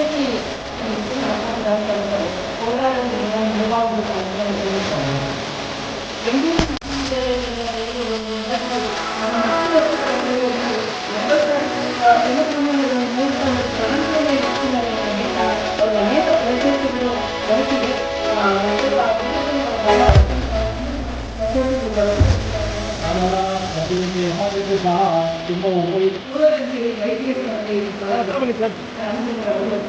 소세지 있으면 한다 하니까 올라오는 그냥 뭐가 오고 그냥 그래서 연결 Terima kasih. ಉಪಯುಕ್ತ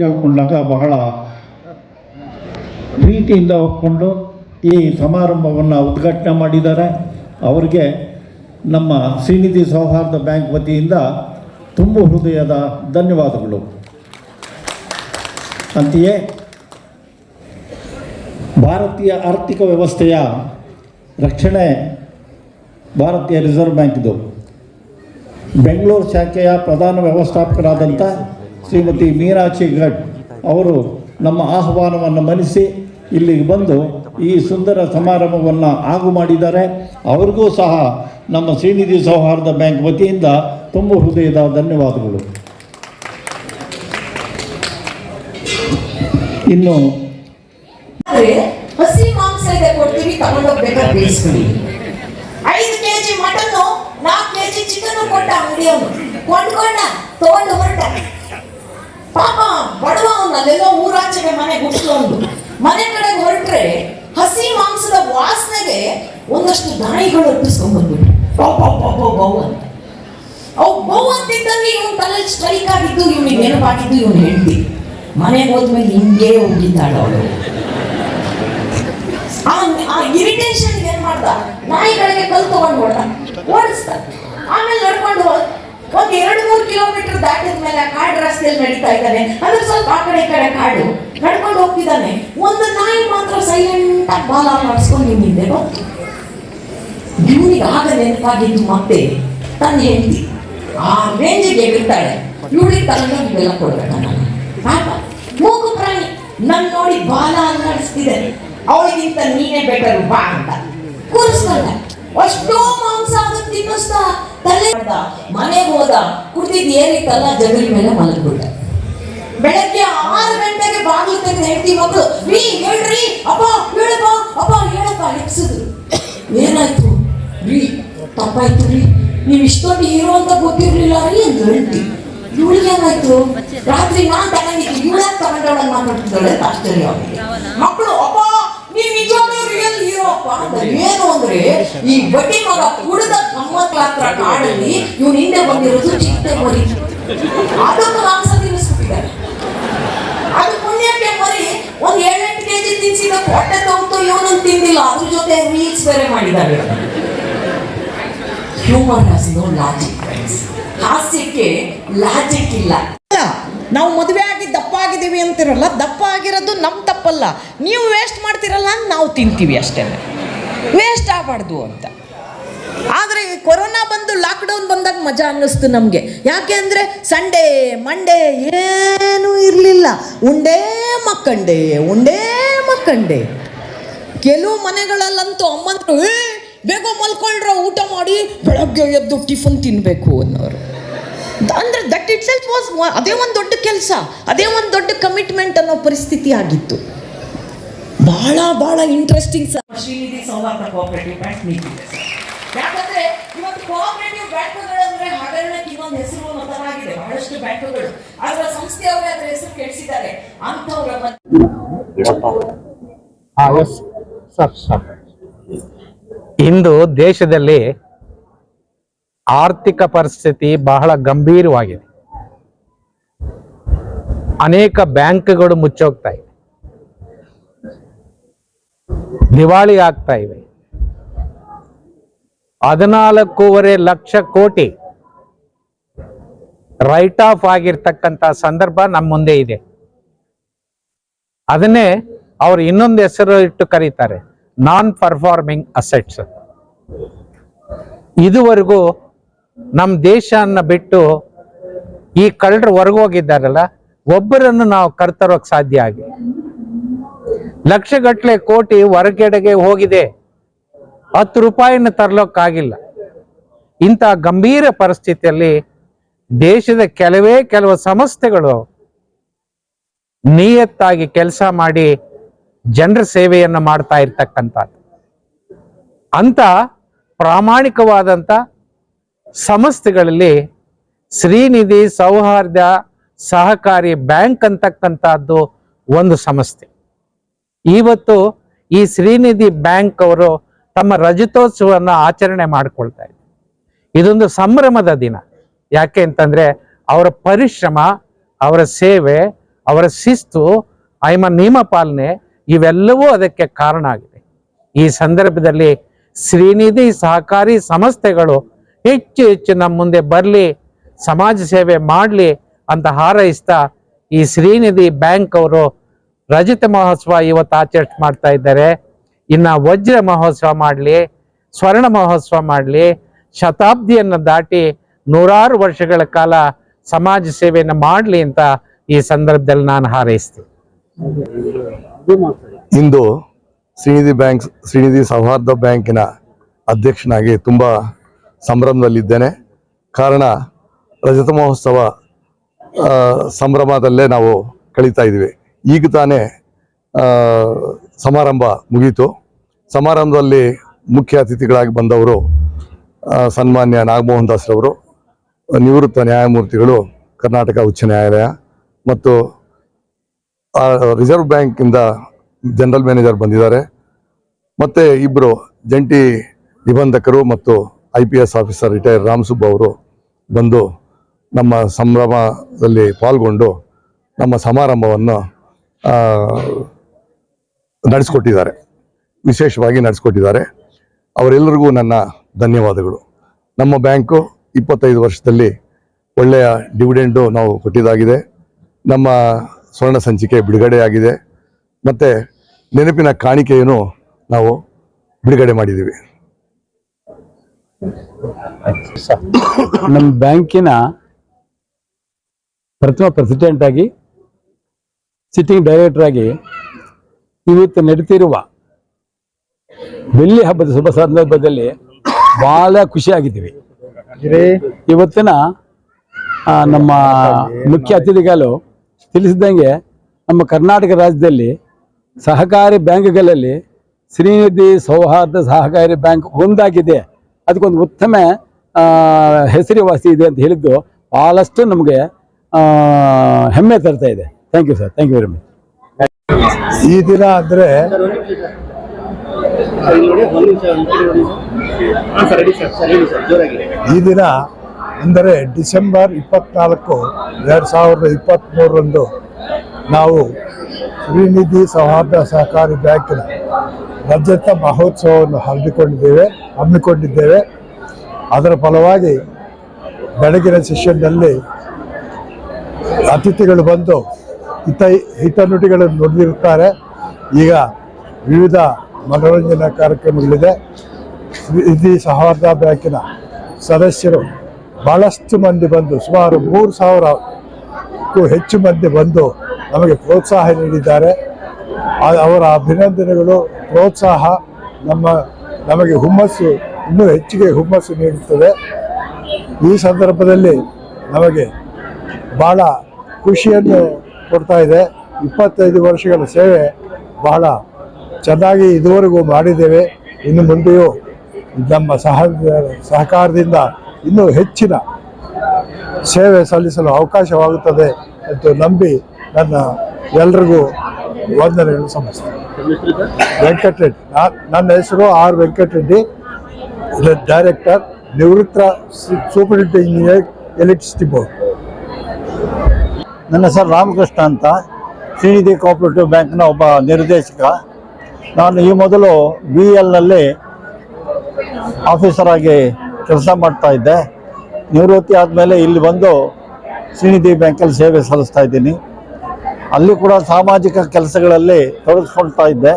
ನೀವು ಮೂಲಕ ಬಹಳ ಪ್ರೀತಿಯಿಂದ ಒಪ್ಪಿಕೊಂಡು ಈ ಸಮಾರಂಭವನ್ನು ಉದ್ಘಾಟನೆ ಮಾಡಿದ್ದಾರೆ. ಅವರಿಗೆ ನಮ್ಮ ಶ್ರೀನಿಧಿ ಸೌಹಾರ್ದ ಬ್ಯಾಂಕ್ ವತಿಯಿಂದ ತುಂಬ ಹೃದಯದ ಧನ್ಯವಾದಗಳು. ಅಂತೆಯೇ ಭಾರತೀಯ ಆರ್ಥಿಕ ವ್ಯವಸ್ಥೆಯ ರಕ್ಷಣೆ ಭಾರತೀಯ ರಿಸರ್ವ್ ಬ್ಯಾಂಕ್ದು. ಬೆಂಗಳೂರು ಶಾಖೆಯ ಪ್ರಧಾನ ವ್ಯವಸ್ಥಾಪಕರಾದಂಥ ಶ್ರೀಮತಿ ಮೀನಾಕ್ಷಿ ಘಟ್ ಅವರು ನಮ್ಮ ಆಹ್ವಾನವನ್ನು ಮನ್ನಿಸಿ ಇಲ್ಲಿಗೆ ಬಂದು ಈ ಸುಂದರ ಸಮಾರಂಭವನ್ನು ಆಗು ಮಾಡಿದ್ದಾರೆ. ಅವ್ರಿಗೂ ಸಹ ನಮ್ಮ ಶ್ರೀನಿಧಿ ಸೌಹಾರ್ದ ಬ್ಯಾಂಕ್ ವತಿಯಿಂದ ತುಂಬ ಹೃದಯದ ಧನ್ಯವಾದಗಳು. ಇನ್ನು ಆದ್ರೆ ಹಸಿ ಮಾಂಸ ಇದೆ ಕೊಡ್ತೀವಿ ತಗೊಂಡೋಗ್ಬೇಕಾದ್ರೆ ಬೇಯಿಸ್ಕೊಳ್ಳಿ. ಐದು ಕೆಜಿ ಮಟನ್ ನಾಲ್ಕು ಕೆಜಿ ಚಿಕನ್ ಕೊಟ್ಟ ಅಂಗಡಿಯವನು ಕೊಂಡ್ಕೊಂಡ ತಗೊಂಡು ಹೊರಟ. ಪಾಪ ಬಡವ ಅವನು ಅಲ್ಲೆಲ್ಲೋ ಊರಾಚೆಗೆ ಮನೆ ಗುಡ್ಸ್ಕೊಂಡು ಮನೆ ಕಡೆಗೆ ಹೊರಟ್ರೆ ಹಸಿ ಮಾಂಸದ ವಾಸನೆಗೆ ಒಂದಷ್ಟು ದಾಯಿಗಳು ಒಪ್ಪಿಸ್ಕೊಂಡ್ ಬಂದ್ಬಿಟ್ಟು ಪಾಪ ಬೌ ಬೌ ಬೌ ಬೌ ಅಂತ. ಅವು ಬೌ ಅಂತಿದ್ದಂಗೆ ಇವನ್ ತಲೆ ಸ್ಟ್ರೈಕ್ ಆಗಿದ್ದು ಇವನಿಗೆ ನೆನಪಾಗಿದ್ದು ಇವನು ಹೇಳ್ತಿ ಮನೆಗೆ ಹೋದ್ಮೇಲೆ ಹಿಂಗೆ ಹೋಗಿದ್ದಾಳು ಅವಳು. ಇರಿಟೇಷನ್ ಏನ್ ಮಾಡ್ದ? ನಾಯಿಗಳಿಗೆ ಕಲ್ ತಗೊಂಡು ಹೊಡ್ದ. ಓಡಿಸ್ದ. ಆಮೇಲೆ ನಡ್ಕೊಂಡು ಒಂದ್ ಎರಡು ಮೂರು ಕಿಲೋಮೀಟರ್ ದಾಟಿದ ಮೇಲೆ ಕಾಡು ರಸ್ತೆಯಲ್ಲಿ ನಡೀತಾ ಇದ್ದಾನೆ. ಅದ್ರ ಸ್ವಲ್ಪ ಆ ಕಡೆ ಕಡೆ ಕಾಡು. ನಡ್ಕೊಂಡು ಹೋಗ್ತಿದ್ದಾನೆ. ಒಂದು ನಾಯಿ ಮಾತ್ರ ಸೈಲೆಂಟ್ ಆಗಿ ಬಾಲ ಮಾಡಿಸ್ಕೊಂಡು ನಿಂತಿದ್ದೆ. ಇವನಿಗೆ ಆಗ ನೆನಪಾಗಿದ್ದು ಮತ್ತೆ ತನ್ನ ಹೆಂಡತಿ ಆ ರೇಂಜಿಗೆ ಬಿಡ್ತಾಳೆ ಇವಳಿಗೆ ತನ್ನ ಇವೆಲ್ಲ ಕೊಡ್ಬೇಕ ನಾನು ಪಾಪ ಮೂಗು ಪ್ರಾಣಿ. ನನ್ನ ನೋಡಿ ಬಾಲ ಅಲ್ಲಾಡಿಸ್ತಿದೆ ಅವಳಿಗಿಂತ ನೀನೇ ಬೆಟರ್ ಬಾ ಅಂತ ಕೂರಿಸ್ಕೊಂಡ. ಅಷ್ಟೋ ಮಾಂಸ ಅದನ್ನು ತಿನ್ನಿಸ್ದ ತಲೆ ಮನೆಗೆ ಹೋದ, ಕುಡ್ದಿದ್ ಏರಿತ್ತಲ್ಲ ಜಗಲಿ ಮೇಲೆ ಮಲಗ್ಬಿಟ್ಟ. ಬೆಳಗ್ಗೆ ಆರು ಗಂಟೆಗೆ ಬಾಗಿಲು ತೆಗೆದು ಹೇಳ್ತೀವಿ ಮಕ್ಕಳು ರೀ ಹೇಳ್ರಿ, ಅಪ್ಪ, ಹೇಳಪ್ಪ ಅಪ್ಪ, ಹೇಳಪ್ಪ ಹೆಪ್ಸಿದ್ರು ಏನಾಯ್ತು? ರೀ, ತಪ್ಪಾಯ್ತು ರೀ. ನೀವು ಇಷ್ಟೊಂದು ಹೀರೋ ಅಂತ ಗೊತ್ತಿರ್ಲಿಲ್ಲ ರೀ ಅಂತ ಹೇಳ್ತಿ ಇವಳಿಗೆ ಏನಾಯ್ತು? ರಾತ್ರಿ ನಾನ್ ತಗೊಂಡಿದ್ದು ಇವಳಾಗ ತಗೊಂಡವಳನ್ನ ಮಾತಾಡ್ತಿದ್ದಾಳೆ ಅಂತ ಆಶ್ಚರ್ಯ ಅವ್ರಿಗೆ. ಮಕ್ಕಳು ಅಪ್ಪ ನೀವ್ ನಿಜವಾಗ್ಲೂ ರಿಯಲ್ ಹೀರೋ ಅಪ್ಪ ಅಂತ ಏನು ಅಂದ್ರೆ ಈ ಬಟ್ಟೆ ಮಗ ಕುಡಿದ ಗಮ್ಮತ್ ಹತ್ರ ಕಾಡಲ್ಲಿ ಇವನು ಹಿಂದೆ ಬಂದಿರೋದು ಚಿಕ್ಕ ಮರಿ. ಅದೊಂದು ಮಾಂಸ ತಿನ್ನಿಸ್ಬಿಟ್ಟಿದ್ದಾರೆ ಅದು ಪುಣ್ಯಕ್ಕೆ ಮರಿ. ಒಂದ್ ಏಳೆಂಟು ಕೆಜಿ ತಿನ್ಸಿದ ಹೊಟ್ಟೆ ತಗೊಂಡು ಇವನನ್ನು ತಿಂದಿಲ್ಲ. ಅದ್ರ ಜೊತೆ ರೀಲ್ಸ್ ಬೇರೆ ಮಾಡಿದ್ದಾರೆ. ಹ್ಯೂಮರ್ ಹ್ಯಾಸ್ ನೋ ಲಾಜಿಕ್ ಹಾಸ್ಯಕ್ಕೆ ಲಾಜಿಕ್ ಇಲ್ಲ. ಅಲ್ಲ ನಾವು ಮದುವೆ ಆಗಿ ದಪ್ಪ ಆಗಿದ್ದೀವಿ ಅಂತಿರಲ್ಲ ದಪ್ಪ ಆಗಿರೋದು ನಮ್ಮ ತಪ್ಪಲ್ಲ. ನೀವು ವೇಸ್ಟ್ ಮಾಡ್ತಿರಲ್ಲ ಅಂತ ನಾವು ತಿಂತೀವಿ ಅಷ್ಟೇ ವೇಸ್ಟ್ ಆಗಬಾರ್ದು ಅಂತ. ಆದರೆ ಈ ಕೊರೋನಾ ಬಂದು ಲಾಕ್ಡೌನ್ ಬಂದಾಗ ಮಜಾ ಅನ್ನಿಸ್ತು ನಮಗೆ. ಯಾಕೆ ಅಂದರೆ ಸಂಡೇ ಮಂಡೇ ಏನೂ ಇರಲಿಲ್ಲ. ಉಂಡೇ ಮಕ್ಕಂಡೆ ಉಂಡೇ ಮಕ್ಕಂಡೆ. ಕೆಲವು ಮನೆಗಳಲ್ಲಂತೂ ಅಮ್ಮಂದರು, ಏ, ಬೇಗ ಮಲ್ಕೊಳ್ರ, ಊಟ ಮಾಡಿ, ಬೆಳಗ್ಗೆ ಎದ್ದು ಟಿಫನ್ ತಿನ್ನಬೇಕು ಅನ್ನೋರು. ಅಂದ್ರೆ ದಟ್ ಇಟ್ ಸೆಲ್ಫ್ ವಾಸ್ ಅದೇ ಒಂದು ದೊಡ್ಡ ಕೆಲಸ, ಅದೇ ಒಂದು ದೊಡ್ಡ ಕಮಿಟ್ಮೆಂಟ್ ಅನ್ನೋ ಪರಿಸ್ಥಿತಿ ಆಗಿತ್ತು. ಭಾಳ ಭಾಳ ಇಂಟ್ರೆಸ್ಟಿಂಗ್ ಶ್ರೀನಿಧಿ ಸೌಹಾರ್ದ ಕೋಆಪರೇಟಿವ್ ಬ್ಯಾಂಕ್ ನೀತಿದೆ ಯಾಕಂದ್ರೆ ಇವತ್ತು ಕೋಆಪರೇಟಿವ್ ಬ್ಯಾಂಕ್ಗಳಂದ್ರೆ ಹಗರಣಕ್ಕೆ ಇನ್ನೊಂದು ಹೆಸರು ಮತವಾಗಿದೆ ಆಗಿದೆ ಬಹಳಷ್ಟು ಬ್ಯಾಂಕ್ಗಳು. ಅದರ ಸಂಸ್ಥೆಯವರೇ ಅದರ ಹೆಸರು ಕೆಡಿಸಿದ್ದಾರೆ. ಅಂತವರ ಇಂದು ದೇಶದಲ್ಲಿ ಆರ್ಥಿಕ ಪರಿಸ್ಥಿತಿ ಬಹಳ ಗಂಭೀರವಾಗಿದೆ. ಅನೇಕ ಬ್ಯಾಂಕ್ಗಳು ಮುಚ್ಚೋಗ್ತಾ ಇವೆ ದಿವಾಳಿ ಆಗ್ತಾ ಇವೆ. ಹದಿನಾಲ್ಕೂವರೆ ಲಕ್ಷ ಕೋಟಿ ರೈಟ್ ಆಫ್ ಆಗಿರ್ತಕ್ಕಂಥ ಸಂದರ್ಭ ನಮ್ಮ ಮುಂದೆ ಇದೆ. ಅದನ್ನೇ ಅವ್ರು ಇನ್ನೊಂದು ಹೆಸರು ಇಟ್ಟು ಕರೀತಾರೆ ನಾನ್ ಪರ್ಫಾರ್ಮಿಂಗ್ ಅಸೆಟ್ಸ್ ಇದುವರೆಗೂ ನಮ್ಮ ದೇಶನ ಬಿಟ್ಟು ಈ ಕಳ್ಳರು ಹೊರಗೋಗಿದ್ದಾರಲ್ಲ ಒಬ್ಬರನ್ನು ನಾವು ಕರ್ತರೋಕ್ ಸಾಧ್ಯ ಆಗಿ ಲಕ್ಷಗಟ್ಟಲೆ ಕೋಟಿ ಹೊರಗೆಡೆಗೆ ಹೋಗಿದೆ. ಹತ್ತು ರೂಪಾಯಿನ ತರಲೋಕ್ಕಾಗಿಲ್ಲ. ಇಂಥ ಗಂಭೀರ ಪರಿಸ್ಥಿತಿಯಲ್ಲಿ ದೇಶದ ಕೆಲವೇ ಕೆಲವು ಸಂಸ್ಥೆಗಳು ನಿಯತ್ತಾಗಿ ಕೆಲಸ ಮಾಡಿ ಜನರ ಸೇವೆಯನ್ನು ಮಾಡ್ತಾ ಇರ್ತಕ್ಕಂಥದ್ದು. ಅಂತ ಪ್ರಾಮಾಣಿಕವಾದಂಥ ಸಂಸ್ಥೆಗಳಲ್ಲಿ ಶ್ರೀನಿಧಿ ಸೌಹಾರ್ದ ಸಹಕಾರಿ ಬ್ಯಾಂಕ್ ಅಂತಕ್ಕಂಥದ್ದು ಒಂದು ಸಂಸ್ಥೆ. ಇವತ್ತು ಈ ಶ್ರೀನಿಧಿ ಬ್ಯಾಂಕ್ ಅವರು ತಮ್ಮ ರಜತೋತ್ಸವವನ್ನು ಆಚರಣೆ ಮಾಡಿಕೊಳ್ತಾ ಇದ್ದಾರೆ. ಇದೊಂದು ಸಂಭ್ರಮದ ದಿನ. ಯಾಕೆ ಅಂತಂದ್ರೆ ಅವರ ಪರಿಶ್ರಮ, ಅವರ ಸೇವೆ, ಅವರ ಶಿಸ್ತು ಐಮ ನಿಯಮ ಪಾಲನೆ ಇವೆಲ್ಲವೂ ಅದಕ್ಕೆ ಕಾರಣ ಆಗಿದೆ. ಈ ಸಂದರ್ಭದಲ್ಲಿ ಶ್ರೀನಿಧಿ ಸಹಕಾರಿ ಸಂಸ್ಥೆಗಳು ಹೆಚ್ಚು ಹೆಚ್ಚು ನಮ್ಮ ಮುಂದೆ ಬರಲಿ, ಸಮಾಜ ಸೇವೆ ಮಾಡಲಿ ಅಂತ ಹಾರೈಸ್ತಾ ಈ ಶ್ರೀನಿಧಿ ಬ್ಯಾಂಕ್ ಅವರು ರಜತ ಮಹೋತ್ಸವ ಇವತ್ತು ಆಚರಣೆ ಮಾಡ್ತಾ ಇದ್ದಾರೆ. ಇನ್ನ ವಜ್ರ ಮಹೋತ್ಸವ ಮಾಡಲಿ, ಸ್ವರ್ಣ ಮಹೋತ್ಸವ ಮಾಡಲಿ, ಶತಾಬ್ದಿಯನ್ನು ದಾಟಿ ನೂರಾರು ವರ್ಷಗಳ ಕಾಲ ಸಮಾಜ ಸೇವೆಯನ್ನು ಮಾಡಲಿ ಅಂತ ಈ ಸಂದರ್ಭದಲ್ಲಿ ನಾನು ಹಾರೈಸ್ತೀನಿ. ಇಂದು ಶ್ರೀನಿಧಿ ಬ್ಯಾಂಕ್, ಶ್ರೀನಿಧಿ ಸೌಹಾರ್ದ ಬ್ಯಾಂಕಿನ ಅಧ್ಯಕ್ಷನಾಗಿ ತುಂಬ ಸಂಭ್ರಮದಲ್ಲಿದ್ದೇನೆ. ಕಾರಣ ರಜತ ಮಹೋತ್ಸವ ಸಂಭ್ರಮದಲ್ಲೇ ನಾವು ಕಳೀತಾ ಇದ್ದೀವಿ. ಈಗ ತಾನೇ ಸಮಾರಂಭ ಮುಗೀತು. ಸಮಾರಂಭದಲ್ಲಿ ಮುಖ್ಯ ಅತಿಥಿಗಳಾಗಿ ಬಂದವರು ಸನ್ಮಾನ್ಯ ನಾಗಮೋಹನ್ ದಾಸ್ರವರು ನಿವೃತ್ತ ನ್ಯಾಯಮೂರ್ತಿಗಳು, ಕರ್ನಾಟಕ ಉಚ್ಚ ನ್ಯಾಯಾಲಯ ಮತ್ತು ರಿಸರ್ವ್ ಬ್ಯಾಂಕಿಂದ ಜನರಲ್ ಮ್ಯಾನೇಜರ್ ಬಂದಿದ್ದಾರೆ. ಮತ್ತು ಇಬ್ಬರು ಜಂಟಿ ನಿಬಂಧಕರು ಮತ್ತು I P S officer retire Ramasubba ಅವರು ಬಂದು ನಮ್ಮ ಸಂಭ್ರಮದಲ್ಲಿ ಪಾಲ್ಗೊಂಡು ನಮ್ಮ ಸಮಾರಂಭವನ್ನು ನಡೆಸ್ಕೊಟ್ಟಿದ್ದಾರೆ. ವಿಶೇಷವಾಗಿ ನಡೆಸ್ಕೊಟ್ಟಿದ್ದಾರೆ. ಅವರೆಲ್ಲರಿಗೂ ನನ್ನ ಧನ್ಯವಾದಗಳು. ನಮ್ಮ ಬ್ಯಾಂಕು ಇಪ್ಪತ್ತೈದು ವರ್ಷದಲ್ಲಿ ಒಳ್ಳೆಯ ಡಿವಿಡೆಂಡು ನಾವು ಕೊಟ್ಟಿದ್ದಾಗಿದೆ. ನಮ್ಮ ಸ್ವರ್ಣ ಸಂಚಿಕೆ ಬಿಡುಗಡೆಯಾಗಿದೆ. ಮತ್ತು ನೆನಪಿನ ಕಾಣಿಕೆಯನ್ನು ನಾವು ಬಿಡುಗಡೆ ಮಾಡಿದ್ದೀವಿ. ನಮ್ಮ ಬ್ಯಾಂಕಿನ ಪ್ರಥಮ ಪ್ರೆಸಿಡೆಂಟ್ ಆಗಿ ಸಿಟ್ಟಿಂಗ್ ಡೈರೆಕ್ಟರ್ ಆಗಿ ಇವತ್ತು ನಡೀತಿರುವ ಬೆಳ್ಳಿ ಹಬ್ಬದ ಶುಭ ಸಂದರ್ಭದಲ್ಲಿ ಬಹಳ ಖುಷಿಯಾಗಿದ್ದೀವಿ ಇವತ್ತಿನ ನಮ್ಮ ಮುಖ್ಯ ಅತಿಥಿಗಳು ತಿಳಿಸಿದಂಗೆ ನಮ್ಮ ಕರ್ನಾಟಕ ರಾಜ್ಯದಲ್ಲಿ ಸಹಕಾರಿ ಬ್ಯಾಂಕ್ಗಳಲ್ಲಿ ಶ್ರೀನಿಧಿ ಸೌಹಾರ್ದ ಸಹಕಾರಿ ಬ್ಯಾಂಕ್ ಒಂದಾಗಿದೆ. ಅದಕ್ಕೊಂದು ಉತ್ತಮ ಹೆಸರಿವಾಸಿ ಹೆಸರುವಾಸಿ ಇದೆ ಅಂತ ಹೇಳಿದ್ದು ಭಾಳಷ್ಟು ನಮಗೆ ಹೆಮ್ಮೆ ತರ್ತಾ ಇದೆ. Thank you sir thank you very much ಈ ದಿನ ಅಂದ್ರೆ ಈ ದಿನ ಅಂದರೆ ಡಿಸೆಂಬರ್ ಇಪ್ಪತ್ನಾಲ್ಕು ಎರಡು ಸಾವಿರದ ಇಪ್ಪತ್ತ್ಮೂರರಂದು ನಾವು ಶ್ರೀನಿಧಿ ಸೌಹಾರ್ದ ಸಹಕಾರಿ ಬ್ಯಾಂಕಿನ ರಜತ ಮಹೋತ್ಸವವನ್ನು ಹಮ್ಮಿಕೊಂಡಿದ್ದೇವೆ ಹಮ್ಮಿಕೊಂಡಿದ್ದೇವೆ. ಅದರ ಫಲವಾಗಿ ಬೆಳಗಿನ ಸೆಷನ್ನಲ್ಲಿ ಅತಿಥಿಗಳು ಬಂದು ಹಿತ ಹಿತನುಡಿಗಳನ್ನು ನುಡಿದಿರುತ್ತಾರೆ. ಈಗ ವಿವಿಧ ಮನೋರಂಜನಾ ಕಾರ್ಯಕ್ರಮಗಳಿದೆ. ಇಡೀ ಸಹಾರ್ದ ಬ್ಯಾಂಕಿನ ಸದಸ್ಯರು ಭಾಳಷ್ಟು ಮಂದಿ ಬಂದು, ಸುಮಾರು ಮೂರು ಸಾವಿರಕ್ಕೂ ಹೆಚ್ಚು ಮಂದಿ ಬಂದು ನಮಗೆ ಪ್ರೋತ್ಸಾಹ ನೀಡಿದ್ದಾರೆ. ಅವರ ಅಭಿನಂದನೆಗಳು, ಪ್ರೋತ್ಸಾಹ ನಮ್ಮ, ನಮಗೆ ಹುಮ್ಮಸ್ಸು, ಇನ್ನೂ ಹೆಚ್ಚಿಗೆ ಹುಮ್ಮಸ್ಸು ನೀಡುತ್ತದೆ. ಈ ಸಂದರ್ಭದಲ್ಲಿ ನಮಗೆ ಭಾಳ ಖುಷಿಯನ್ನು ಕೊಡ್ತಾ ಇದೆ. ಇಪ್ಪತ್ತೈದು ವರ್ಷಗಳ ಸೇವೆ ಬಹಳ ಚೆನ್ನಾಗಿ ಇದುವರೆಗೂ ಮಾಡಿದ್ದೇವೆ. ಇನ್ನು ಮುಂದೆಯೂ ನಮ್ಮ ಸಹ ಸಹಕಾರದಿಂದ ಇನ್ನೂ ಹೆಚ್ಚಿನ ಸೇವೆ ಸಲ್ಲಿಸಲು ಅವಕಾಶವಾಗುತ್ತದೆ ಎಂದು ನಂಬಿ ನನ್ನ ಎಲ್ರಿಗೂ ವಂದನೆಗಳು ಸಲ್ಲಿಸ್ತೇನೆ. ವೆಂಕಟರೆಡ್ಡಿ ನನ್ನ ಹೆಸರು ಆರ್ ವೆಂಕಟರೆಡ್ಡಿ. ಡೈರೆಕ್ಟರ್ ನಿವೃತ್ತ ಸೂಪರಿಂಟೆಂಜಿನಿಯರ್ ಎಲೆಕ್ಟ್ರಿಸಿಟಿ ಬೋರ್ಡ್ ನನ್ನ ಹೆಸರು ರಾಮಕೃಷ್ಣ ಅಂತ. ಶ್ರೀನಿಧಿ ಕೋಆಪರೇಟಿವ್ ಬ್ಯಾಂಕ್ನ ಒಬ್ಬ ನಿರ್ದೇಶಕ. ನಾನು ಈ ಮೊದಲು ಬಿ ಎಲ್ನಲ್ಲಿ ಆಫೀಸರ್ ಆಗಿ ಕೆಲಸ ಮಾಡ್ತಾ ಇದ್ದೆ. ನಿವೃತ್ತಿ ಆದಮೇಲೆ ಇಲ್ಲಿ ಬಂದು ಶ್ರೀನಿಧಿ ಬ್ಯಾಂಕಲ್ಲಿ ಸೇವೆ ಸಲ್ಲಿಸ್ತಾ ಇದ್ದೀನಿ. ಅಲ್ಲಿ ಕೂಡ ಸಾಮಾಜಿಕ ಕೆಲಸಗಳಲ್ಲಿ ತೊಡಗಿಸ್ಕೊಳ್ತಾ ಇದ್ದೆ.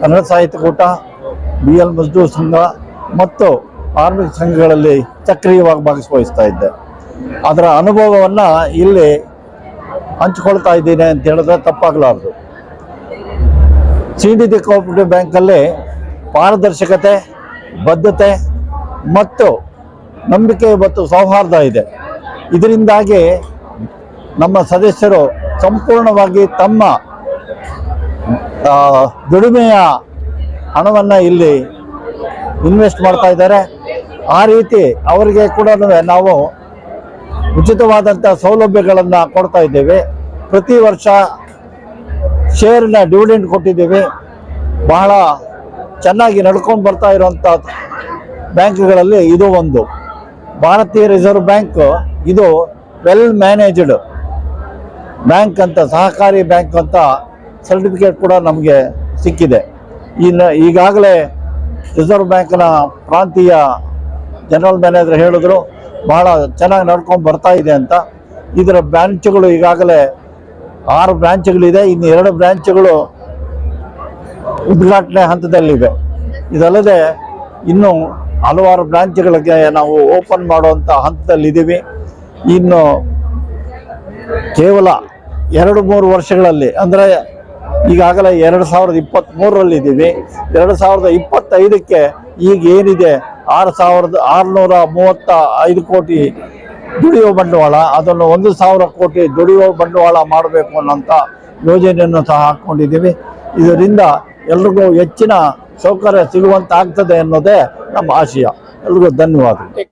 ಕನ್ನಡ ಸಾಹಿತ್ಯ ಕೂಟ ಬಿ ಎಲ್ ಮಜ್ದೂರ್ ಸಂಘ ಮತ್ತು ಕಾರ್ಮಿಕ ಸಂಘಗಳಲ್ಲಿ ಸಕ್ರಿಯವಾಗಿ ಭಾಗವಹಿಸ್ತಾ ಇದ್ದೆ. ಅದರ ಅನುಭವವನ್ನು ಇಲ್ಲಿ ಹಂಚ್ಕೊಳ್ತಾ ಇದ್ದೀನಿ ಅಂತ ಹೇಳಿದ್ರೆ ತಪ್ಪಾಗಲಾರ್ದು. ದಿ ಕೋಆಪರೇಟಿವ್ ಬ್ಯಾಂಕಲ್ಲಿ ಪಾರದರ್ಶಕತೆ, ಬದ್ಧತೆ ಮತ್ತು ನಂಬಿಕೆ ಮತ್ತು ಸೌಹಾರ್ದ ಇದೆ. ಇದರಿಂದಾಗಿ ನಮ್ಮ ಸದಸ್ಯರು ಸಂಪೂರ್ಣವಾಗಿ ತಮ್ಮ ದುಡಿಮೆಯ ಹಣವನ್ನು ಇಲ್ಲಿ ಇನ್ವೆಸ್ಟ್ ಮಾಡ್ತಾ ಇದ್ದಾರೆ. ಆ ರೀತಿ ಅವರಿಗೆ ಕೂಡ ನಾವು ಉಚಿತವಾದಂಥ ಸೌಲಭ್ಯಗಳನ್ನು ಕೊಡ್ತಾ ಇದ್ದೇವೆ. ಪ್ರತಿ ವರ್ಷ ಶೇರ್ನ ಡಿವಿಡೆಂಡ್ ಕೊಟ್ಟಿದ್ದೇವೆ. ಬಹಳ ಚೆನ್ನಾಗಿ ನಡ್ಕೊಂಡು ಬರ್ತಾ ಇರುವಂಥ ಬ್ಯಾಂಕ್ಗಳಲ್ಲಿ ಇದು ಒಂದು. ಭಾರತೀಯ ರಿಸರ್ವ್ ಬ್ಯಾಂಕ್ ಇದು ವೆಲ್ ಮ್ಯಾನೇಜ್ಡ್ ಬ್ಯಾಂಕ್ ಅಂತ, ಸಹಕಾರಿ ಬ್ಯಾಂಕ್ ಅಂತ ಸರ್ಟಿಫಿಕೇಟ್ ಕೂಡ ನಮಗೆ ಸಿಕ್ಕಿದೆ. ಇನ್ನು ಈಗಾಗಲೇ ರಿಸರ್ವ್ ಬ್ಯಾಂಕ್ನ ಪ್ರಾಂತೀಯ ಜನರಲ್ ಮ್ಯಾನೇಜರ್ ಹೇಳಿದ್ರು ಬಹಳ ಚೆನ್ನಾಗಿ ನಡ್ಕೊಂಡು ಬರ್ತಾ ಇದೆ ಅಂತ. ಇದರ ಬ್ರಾಂಚ್ಗಳು ಈಗಾಗಲೇ ಆರು ಬ್ರಾಂಚ್ಗಳಿದೆ. ಇನ್ನು ಎರಡು ಬ್ರಾಂಚ್ಗಳು ಉದ್ಘಾಟನೆ ಹಂತದಲ್ಲಿವೆ. ಇದಲ್ಲದೆ ಇನ್ನು ಹಲವಾರು ಬ್ರಾಂಚ್ಗಳಿಗೆ ನಾವು ಓಪನ್ ಮಾಡುವಂಥ ಹಂತದಲ್ಲಿದ್ದೀವಿ. ಇನ್ನು ಕೇವಲ ಎರಡು ಮೂರು ವರ್ಷಗಳಲ್ಲಿ, ಅಂದರೆ ಈಗಾಗಲೇ ಎರಡು ಸಾವಿರದ ಇಪ್ಪತ್ತ್ಮೂರರಲ್ಲಿದ್ದೀವಿ ಎರಡು ಸಾವಿರದ ಇಪ್ಪತ್ತೈದಕ್ಕೆ ಈಗ ಏನಿದೆ? ಆರು ಸಾವಿರದ ಆರುನೂರ ಮೂವತ್ತ ಐದು ಕೋಟಿ ದುಡಿಯುವ ಬಂಡವಾಳ, ಅದನ್ನು ಒಂದು ಸಾವಿರ ಕೋಟಿ ದುಡಿಯುವ ಬಂಡವಾಳ ಮಾಡಬೇಕು ಅನ್ನೋಂಥ ಯೋಜನೆಯನ್ನು ಸಹ ಹಾಕ್ಕೊಂಡಿದ್ದೀವಿ. ಇದರಿಂದ ಎಲ್ರಿಗೂ ಹೆಚ್ಚಿನ ಸೌಕರ್ಯ ಸಿಗುವಂತಾಗ್ತದೆ ಅನ್ನೋದೇ ನಮ್ಮ ಆಶಯ. ಎಲ್ರಿಗೂ ಧನ್ಯವಾದಗಳು.